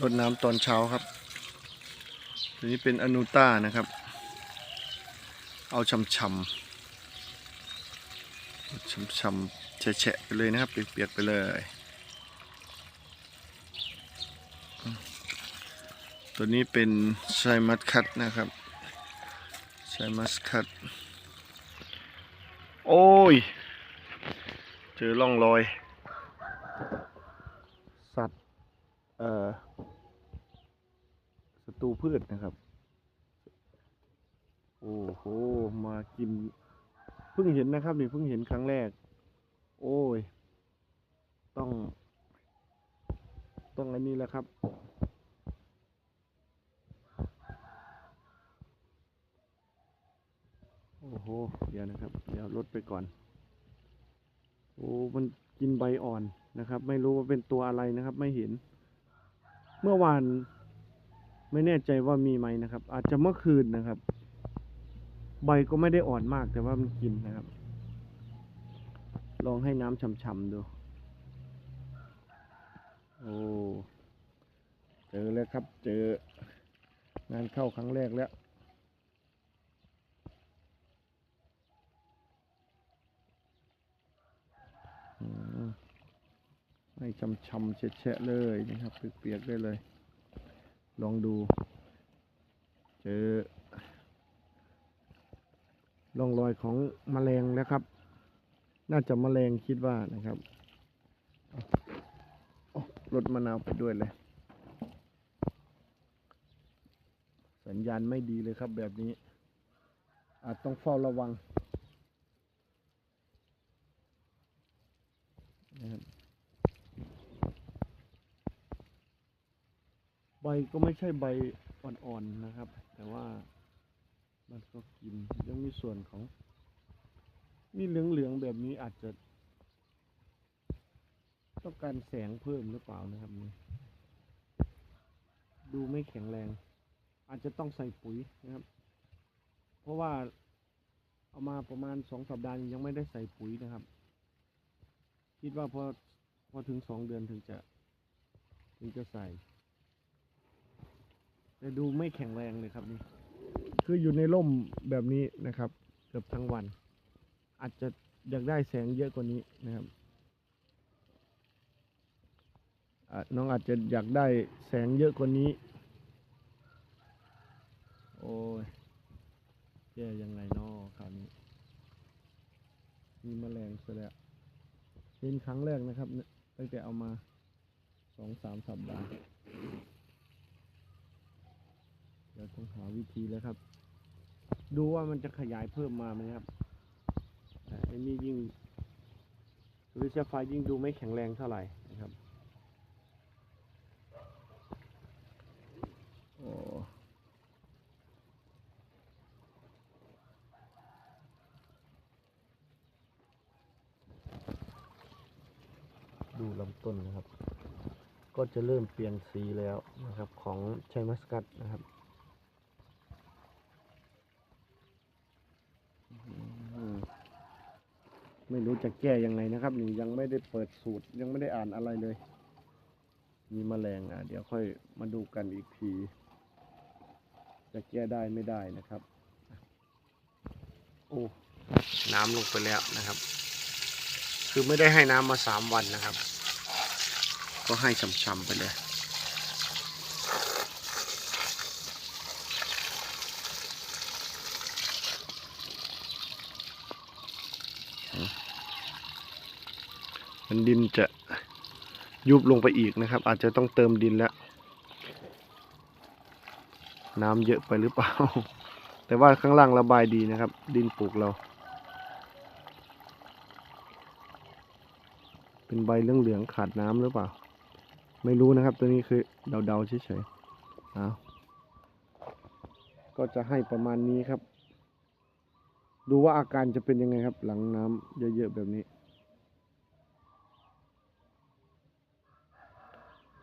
รดน้ำตอนเช้าครับ ตัวนี้เป็นอนูต้านะครับ เอาชำชำชำชำๆแฉะๆไปเลยนะครับ เปียกๆไปเลย ตัวนี้เป็นไชมัสคัตนะครับไชมัสคัตโอ้ย เจอร่องรอย สัตว์ เอ่อศั ตูพืชนะครับ โอ้โห มากิน เพิ่งเห็นนะครับนี่เพิ่งเห็นครั้งแรก โอ้ย ต้อง ต้องอันนี้แหละครับ โอ้โห เดี๋ยวนะครับ เดี๋ยวลดไปก่อน โอ้ มันกินใบอ่อนนะครับ ไม่รู้ว่าเป็นตัวอะไรนะครับ ไม่เห็น เมื่อวาน ไม่แน่ใจว่ามีไหมนะครับ อาจจะเมื่อคืนนะครับ ใบก็ไม่ได้อ่อนมากแต่ว่ามันกินนะครับ ลองให้น้ำช่ำๆดู โอ้เจอแล้วครับ เจองานเข้าครั้งแรกแล้วอืมให้ช่ำๆแฉะๆเลยนะครับเปียกๆได้เลย ลองดู เจอร่องรอยของแมลงแล้วครับ น่าจะแมลงคิดว่านะครับเอาเอารดมะนาวไปด้วยเลย สัญญาณไม่ดีเลยครับแบบนี้ อาจต้องเฝ้าระวังนะครับใบ ก็ไม่ใช่ใบอ่อนๆนะครับ แต่ว่ามันก็กินยังมีส่วนของมีเหลืองๆแบบนี้อาจจะต้องการแสงเพิ่มหรือเปล่านะครับนี่ดูไม่แข็งแรง อาจจะต้องใส่ปุ๋ยนะครับ เพราะว่าเอามาประมาณสองสัปดาห์ยังไม่ได้ใส่ปุ๋ยนะครับ คิดว่าพอพอถึงสองเดือนถึงจะถึงจะใส่ แต่ดูไม่แข็งแรงเลยครับนี่ คืออยู่ในร่มแบบนี้นะครับ เกือบทั้งวัน อาจจะอยากได้แสงเยอะกว่านี้นะครับน้องอาจจะอยากได้แสงเยอะกว่านี้ โอ้ยแก้ยังไงนอคราวนี้ มีแมลงซะแล้วเห็นครั้งแรกนะครับนี่ตั้งแต่เอามาสองสามสัปดาห์ ดี๋ยวต้องหาวิธีแล้วครับ ดูว่ามันจะขยายเพิ่มมาไหมครับอันนี้ยิ่งหรือจะไฟยิ่งดูไม่แข็งแรงเท่าไหร่นะครับโอ้ดูลำต้นนะครับ ก็จะเริ่มเปลี่ยนสีแล้วนะครับของชัยมัสกัดนะครับอืม ไม่รู้จะแก้ยังไงนะครับนี่ยังไม่ได้เปิดสูตรยังไม่ได้อ่านอะไรเลย มีแมลงอะ เดี๋ยวค่อยมาดูกันอีกที จะแก้ได้ไม่ได้นะครับ โอ้น้ำลงไปแล้วนะครับ คือไม่ได้ให้น้ำมาสามวันนะครับ ก็ให้ช่ำๆไปเลย มันดินจะยุบลงไปอีกนะครับ อาจจะต้องเติมดินแล้ว น้ำเยอะไปหรือเปล่า แต่ว่าข้างล่างระบายดีนะครับ ดินปลูกเรา เป็นใบเหลืองๆขาดน้ำหรือเปล่า ไม่รู้นะครับ ตัวนี้คือเดาๆเฉยๆเอาก็จะให้ประมาณนี้ครับ ดูว่าอาการจะเป็นยังไงครับ หลังน้ำเยอะๆแบบนี้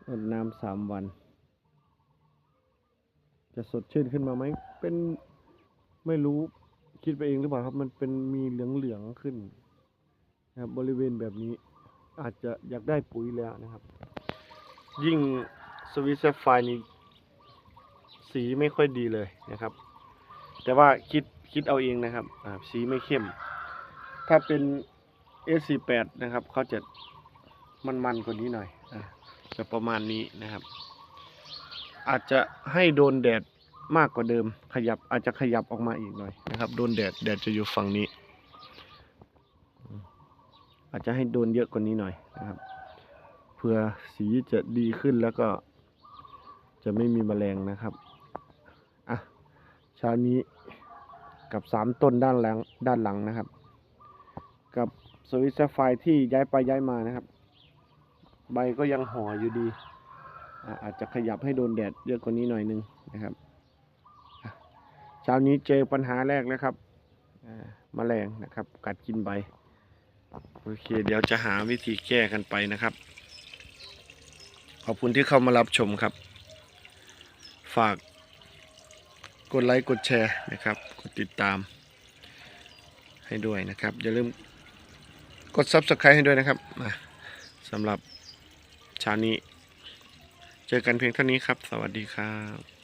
อดน้ำสามวัน จะสดชื่นขึ้นมาไหม เป็นไม่รู้คิดไปเองหรือเปล่าครับ มันเป็นมีเหลืองๆขึ้นนะครับ บริเวณแบบนี้ อาจจะอยากได้ปุ๋ยแล้วนะครับ ยิ่งสวิตเซอร์ไฟนี่สีไม่ค่อยดีเลยนะครับ แต่ว่าคิดคิดเอาเองนะครับสีไม่เข้ม ถ้าเป็น S48 นะครับเขาจะมันๆกว่านี้หน่อย จะประมาณนี้นะครับ อาจจะให้โดนแดดมากกว่าเดิม ขยับอาจจะขยับออกมาอีกหน่อยนะครับ โดนแดดแดดจะอยู่ฝั่งนี้ อาจจะให้โดนเยอะกว่านี้หน่อยนะครับเพื่อสีจะดีขึ้นแล้วก็ จะไม่มีแมลงนะครับอะเช้านี้กับสามต้นด้านหลังด้านหลังนะครับ กับสวิตช์ไฟที่ย้ายไปย้ายมานะครับ ใบก็ยังห่ออยู่ดี อาจจะขยับให้โดนแดดเยอะกว่านี้หน่อยนึงนะครับเช้านี้เจอปัญหาแรกแล้วครับอ่าแมลงนะครับ กัดกินใบโอเค เดี๋ยวจะหาวิธีแก้กันไปนะครับ ขอบคุณที่เข้ามารับชมครับ ฝากกดไลค์กดแชร์นะครับ กดติดตามให้ด้วยนะครับ อย่าลืมกด Subscribe ให้ด้วยนะครับสำหรับ เช้านี้ เจอกันเพียงเท่านี้ครับ สวัสดีครับ